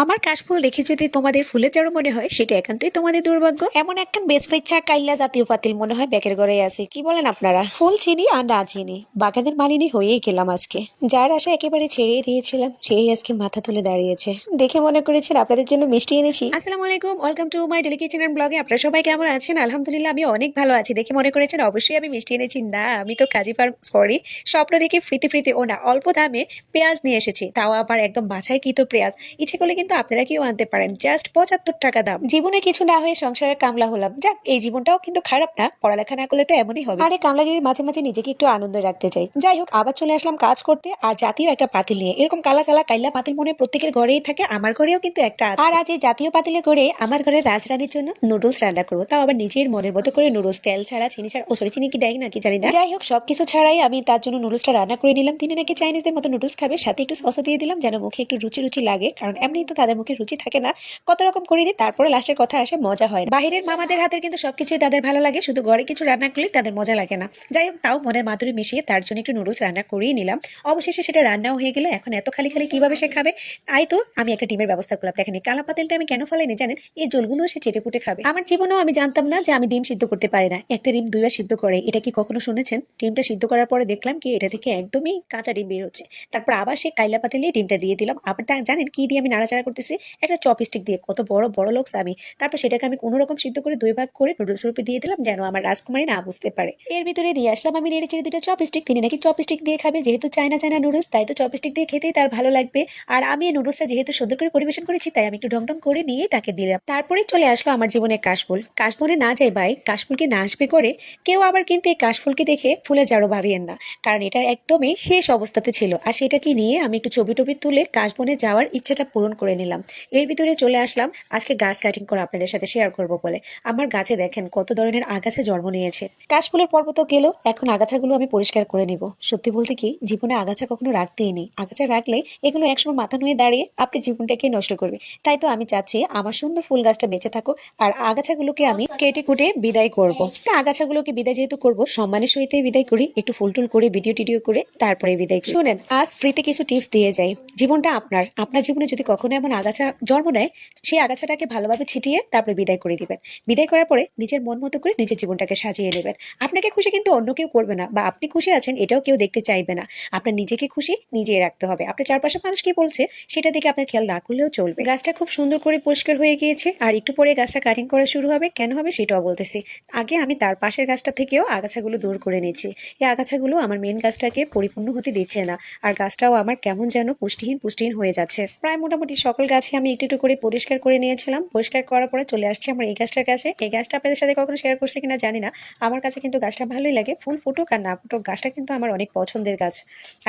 আমার কাশফুল দেখে যদি তোমাদের ফুলের জড়ো মনে হয়, সেটা একান্তই তোমাদের দুর্ভাগ্য। এমন একখান বেচপেচ্ছা কাইল্লা জাতীয় পাতিল মনে হয় ব্যাকের ঘরে আছে। কি বলেন আপনারা? ফুল চিনি আর না চিনি। বাগানের মালিনী হয়েই গেলাম আজকে। যার আশা একেবারে ছেড়ে দিয়েছিলাম, সেই আজকে মাথা তুলে দাঁড়িয়েছে। দেখে মনে করেছেন আপনাদের জন্য মিষ্টি এনেছি। আসসালামু আলাইকুম welcome to my daily kitchen and ব্লগে আপনারা সবাই কেমন আছেন? আলহামদুলিল্লাহ, আমি অনেক ভালো আছি। দেখে মনে করেছেন অবশ্যই আমি মিষ্টি এনেছি। না, আমি তো কাজী ফার্ম সরি স্বপ্ন দেখে ফ্রিতে ফ্রিতে ও না, অল্প দামে পেঁয়াজ নিয়ে এসেছি। তাও আবার একদম বাছাই বাছাইকৃত পেঁয়াজ। ইচ্ছে করলে কিন্তু আপনারা কেউ আনতে পারেন। জাস্ট পঁচাত্তর টাকা দাম। জীবনে কিছু না হয়ে সংসারের কামলা হলাম। যাক, এই জীবনটাও কিন্তু খারাপ না। পড়ালেখা না করলে তো এমনই হবে। আরে কামলাগিরির মাঝে মাঝে নিজেকে একটু আনন্দ রাখতে চাই। যাই হোক, আবার চলে আসলাম কাজ করতে আর জাতীয় একটা পাতিল নিয়ে। এরকম কালা কালা কাইলা পাতিল মনে প্রত্যেকের ঘরেই থাকে, আমার ঘরেও কিন্তু একটা আছে। আর আজ এই জাতীয় পাতিলে করে আমার ঘরে রাজরানীর জন্য নুডলস রান্না করব। তাও আবার নিজের মনের মতো করে নুডলস তেল ছাড়া, চিনি ছাড়া, ও সরি চিনি কি দেয় নাকি জানি না। যাই হোক, সবকিছু ছাড়াই আমি তার জন্য নুডলসটা রান্না করে নিলাম। তিনি নাকি চাইনিজদের মতো নুডলস খাবে। সাথে একটু সসও দিয়ে দিলাম, যেন মুখে একটু রুচি রুচি লাগে। কারণ এমনি তো তাদের মুখে রুচি থাকে না। কত রকম করে দিই, তারপরে লাস্টের কথা আসে, মজা হয় বাহিরের মামাদের হাতের কিন্তু সবকিছুই তাদের ভালো লাগে, শুধু ঘরে কিছু রান্না করলে তাদের মজা লাগে না। যাই হোক, তাও মনের মাধুরী মিশিয়ে তার জন্য একটু নুডলস রান্না করেই নিলাম। অবশেষে সেটা রান্নাও হয়ে গেল, এখন এত খালি খালি কীভাবে সে খাবে? তাই তো আমি একটা ডিমের ব্যবস্থা করলাম। দেখেন কালা পাতিলটা আমি কেন ফলাইনি জানেন? এই জলগুলো সে চেটে পুটে খাবে। আমার জীবনেও আমি জানতাম না যে আমি ডিম সিদ্ধ করতে পারি না। একটা ডিম দুইবার সিদ্ধ করে, এটা কি কখনো শুনেছেন? ডিমটা সিদ্ধ করার পরে দেখলাম কি, এটা থেকে একদমই কাঁচা ডিম বের হচ্ছে। তারপর আবার সে কাইলা পাতিলে ডিমটা দিয়ে দিলাম। আবার জানেন কি দিয়ে আমি নাড়াচাড়া করতেছি, একটা চপস্টিক দিয়ে, কত বড় বড় লোক আমি তারপর সেটাকে আমি কোনো রকম সিদ্ধ করে দুই ভাগ করে নুডলস রূপে দিয়ে দিলাম, যেন আমার রাজকুমারী না বুঝতে পারে। এর ভিতরে দিয়ে আসলাম আমি নেড়ে চেড়ে দুটো চপস্টিক তিনি নাকি চপস্টিক দিয়ে খাবে, যেহেতু চায়না চায়না নুডলস তাই তো চপস্টিক দিয়ে খেতেই তার ভালো লাগবে। আর আমি এই নুডলসটা যেহেতু সুন্দর করে পরিবেশন করেছি, তাই আমি একটু ঢংঢং করে নিয়ে তাকে দিলাম। তারপরে চলে আসলো আমার জীবনে কাশফুল। কাশফুলে না যাই ভাই, কাশফুলকে না আসবে করে কেউ আবার কিন্তু এই কাশফুলকে দেখে ফুলে জারো ভাবিয়েন না। কারণ এটা একদমই শেষ অবস্থাতে ছিল। আর সেটাকে নিয়ে আমি একটু ছবি টবি তুলে কাশবনে যাওয়ার ইচ্ছাটা পূরণ করে নিলাম। এর ভিতরে চলে আসলাম। আজকে গাছ কাটিং করে আপনাদের সাথে শেয়ার করব বলে। আমার গাছে দেখেন কত ধরনের আগাছা জন্ম নিয়েছে। কাশফুলের পর্ব তো গেল, এখন আগাছাগুলো আমি পরিষ্কার করে নিব। সত্যি বলতে কি, জীবনে আগাছা কখনো রাখতেই নেই। আগাছা রাখলে এগুলো একসময় মাথা নুয়ে দাঁড়িয়ে আপনি জীবনটাকে নষ্ট করবে। তাই তো আমি চাচ্ছি আমার সুন্দর ফুল গাছটা বেঁচে থাকুক আর আগাছাগুলোকে আমি কেটে কুটে বিদায় করব। তা আগাছাগুলোকে বিদায় যেহেতু করব, সম্মানের সহিত বিদায় করি। একটু ফুল টুল করে ভিডিও টিডিও করে তারপরে বিদায় করি। শুনেন, আজ ফ্রিতে কিছু টিপস দিয়ে যাই। জীবনটা আপনার। আপনার জীবনে যদি কখনো এমন আগাছা জন্ম নেয়, সেই আগাছাটাকে ভালোভাবে ছিটিয়ে তারপরে বিদায় করে দিবেন। বিদায় করার পরে নিজের মন মতো করে নিজের জীবনটাকে সাজিয়ে নেবেন। আপনাকে খুশি কিন্তু অন্য কেউ করবে না বা আপনি খুশি আছেন এটাও কেউ দেখতে চাইবে না। আপনার নিজেকে খুশি নিজেই রাখতে হবে। আপনার চারপাশে মানুষ কি বলছে, সেটা দেখে আপনার খেয়াল না করলেও চলবে। গাছটা খুব সুন্দর করে পরিষ্কার হয়ে গিয়েছে আর একটু পরে গাছটা কাটিং করা শুরু হবে। কেন হবে সেটাও বলতেছি। আগে আমি তার পাশের গাছটা থেকেও আগাছাগুলো দূর করে নিচ্ছি এই আগাছাগুলো আমার মেন গাছটাকে পরিপূর্ণ হতে দিচ্ছে না। আর গাছটাও আমার কেমন যেন পুষ্টিহীন পুষ্টিহীন হয়ে যাচ্ছে। প্রায় মোটামুটি সকল গাছে আমি একটু একটু করে পরিষ্কার করে নিয়েছিলাম। পরিষ্কার করার পরে চলে আসছি আমার এই গাছটার কাছে। এই গাছটা আপনাদের সাথে কখনো শেয়ার করছি কিনা জানি না। আমার কাছে কিন্তু গাছটা ভালোই লাগে, ফুল ফুটুক আর না ফুটুক, গাছটা কিন্তু আমার অনেক পছন্দের গাছ।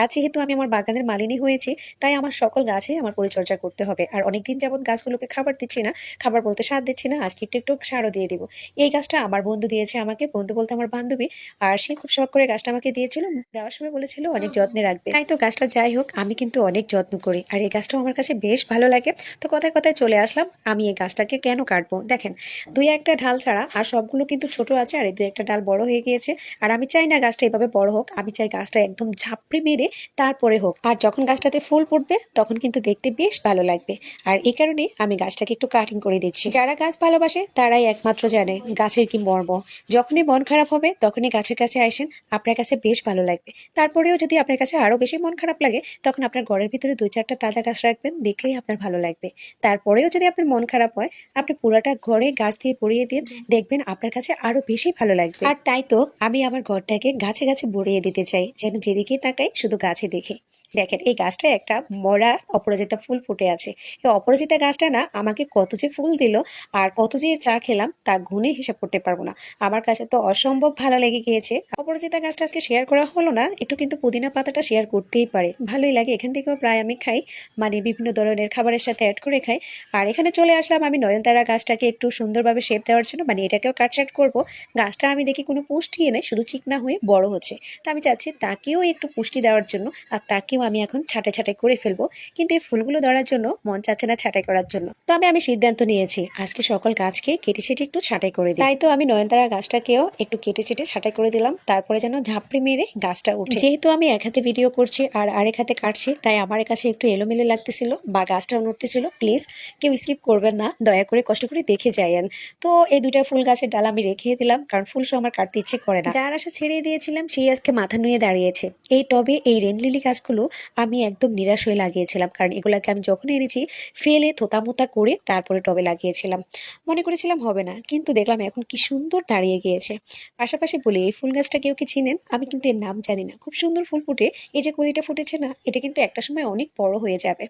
আর যেহেতু আমি আমার বাগানের মালিনী হয়েছি, তাই আমার সকল গাছে আমার পরিচর্যা করতে হবে। আর অনেকদিন যাবৎ গাছগুলোকে খাবার দিচ্ছি না, খাবার বলতে সার দিচ্ছি না, আজকে একটু একটু সারও দিয়ে দিব। এই গাছটা আমার বন্ধু দিয়েছে আমাকে, বন্ধু বলতে আমার বান্ধবী। আর সে খুব শখ করে গাছটা আমাকে দিয়েছিল, দেওয়ার সময় বলেছিল অনেক যত্নে রাখবে। তাই তো গাছটা যাই হোক, আমি কিন্তু অনেক যত্ন করি। আর এই গাছটাও আমার কাছে বেশ ভালো লাগে। তো কথায় কথায় চলে আসলাম, আমি এই গাছটাকে কেন কাটবো? দেখেন, দুই একটা ঢাল ছাড়া আর সবগুলো কিন্তু ছোট আছে আর এই দুই একটা ডাল বড় হয়ে গিয়েছে। আর আমি চাই না গাছটা এভাবে বড় হোক, আমি চাই গাছটা একদম ঝাপড়ে মেরে তারপরে হোক। আর যখন গাছটাতে ফুল ফুটবে, তখন কিন্তু দেখতে বেশ ভালো লাগবে। আর এই কারণে আমি গাছটাকে একটু কাটিং করে দিচ্ছি। যারা গাছ ভালোবাসে, তারাই একমাত্র জানে গাছের কি মর্ম। যখনই মন খারাপ হবে, তখনই গাছের কাছে আসেন, আপনার কাছে বেশ ভালো লাগবে। তারপরেও যদি আপনার কাছে আরও বেশি মন খারাপ লাগে, তখন আপনার ঘরের ভিতরে দুই চারটা তাজা গাছ রাখবেন, দেখলেই আপনার ভালো লাগবে। তারপরেও যদি আপনার মন খারাপ হয় আপনি পুরাটা ঘরে গাছ দিয়ে পরিয়ে দিন দেখবেন আপনার কাছে আরও বেশি ভালো লাগবে। আর তাই তো আমি আমার ঘরটাকে গাছে গাছে ভরিয়ে দিতে চাই যেন যেদিকে তাকাই শুধু গাছে দেখে। দেখেন, এই গাছটা একটা মরা অপরাজিতা ফুল ফুটে আছে। এই অপরাজিতা গাছটা না আমাকে কত যে ফুল দিল আর কত যে চা খেলাম তা গুণে হিসাব করতে পারব না। আমার কাছে তো অসম্ভব ভালো লেগে গিয়েছে। অপরাজিতা গাছটা আজকে শেয়ার করা হলো না, একটু কিন্তু পুদিনা পাতাটা শেয়ার করতেই পারে। ভালোই লাগে, এখান থেকেও প্রায় আমি খাই মানে বিভিন্ন ধরনের খাবারের সাথে অ্যাড করে খাই। আর এখানে চলে আসলাম আমি নয়নতারা গাছটাকে একটু সুন্দরভাবে শেপ দেওয়ার জন্য মানে এটাকেও কাটসাট করব। গাছটা আমি দেখি কোনো পুষ্টি এনে, শুধু চিকনা হয়ে বড় হচ্ছে। তা আমি চাচ্ছি তাকেও একটু পুষ্টি দেওয়ার জন্য, আর তাকেও আমি এখন ছাঁটাই ছাঁটাই করে ফেলব, কিন্তু এই ফুলগুলো ধরার জন্য মন চাচ্ছে না ছাঁটাই করার জন্য। তবে আমি সিদ্ধান্ত নিয়েছি, আজকে সকল গাছকে কেটে ছেটে একটু ছাঁটাই করে দিই। তাই তো আমি নয়নতারা গাছটাকেও একটু কেটে ছেটে ছাঁটাই করে দিলাম, তারপরে যেন ঝাপড়ে মেরে গাছটা উঠে। যেহেতু আমি এক হাতে ভিডিও করছি আর আরেক হাতে কাটছি, তাই আমার কাছে একটু এলোমেলো লাগতেছিল বা গাছটা নড়তেছিল প্লিজ কেউ স্কিপ করবেন না, দয়া করে কষ্ট করে দেখে যাইয়েন। তো এই দুইটা ফুল গাছের ডাল আমি রেখে দিলাম, কারণ ফুল সহ আমার কাটতে ইচ্ছে করে না। যার আশা ছেড়ে দিয়েছিলাম, সেই আজকে মাথা নুয়ে দাঁড়িয়েছে। এই টবে এই রেন লিলি গাছগুলো আমি একদম নিরাশ হয়ে লাগিয়েছিলাম। কারণ এগুলাকে আমি যখন এনেছি, ফেলে থোতামোতা করে তারপরে টবে লাগিয়েছিলাম। মনে করেছিলাম হবে না, কিন্তু দেখলাম এখন কি সুন্দর দাঁড়িয়ে গিয়েছে। পাশাপাশি বলি, এই ফুল গাছটা কেউ কি চিনেন? আমি কিন্তু এর নাম জানি না। খুব সুন্দর ফুল ফুটে। এই যে কদিটা ফুটেছে না, এটা কিন্তু একটা সময় অনেক বড় হয়ে যাবে।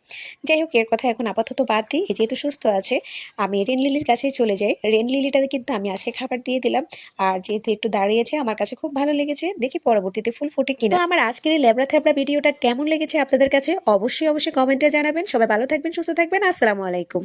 যাই হোক, এর কথা এখন আপাতত বাদ দিই। যেহেতু সুস্থ আছে, আমি রেন লিলির কাছেই চলে যাই। রেন লিলিটাতে কিন্তু আমি আজকে খাবার দিয়ে দিলাম। আর যেহেতু একটু দাঁড়িয়েছে, আমার কাছে খুব ভালো লেগেছে। দেখি পরবর্তীতে ফুল ফুটে কিনা। আমার আজকের এই ল্যাবড়া থ্যাবড়া ভিডিওটা কেমন লেগেছে আপনাদের কাছে? অবশ্যই অবশ্যই কমেন্টে জানাবেন। সবাই ভালো থাকবেন সুস্থ থাকবেন। আসসালামু আলাইকুম।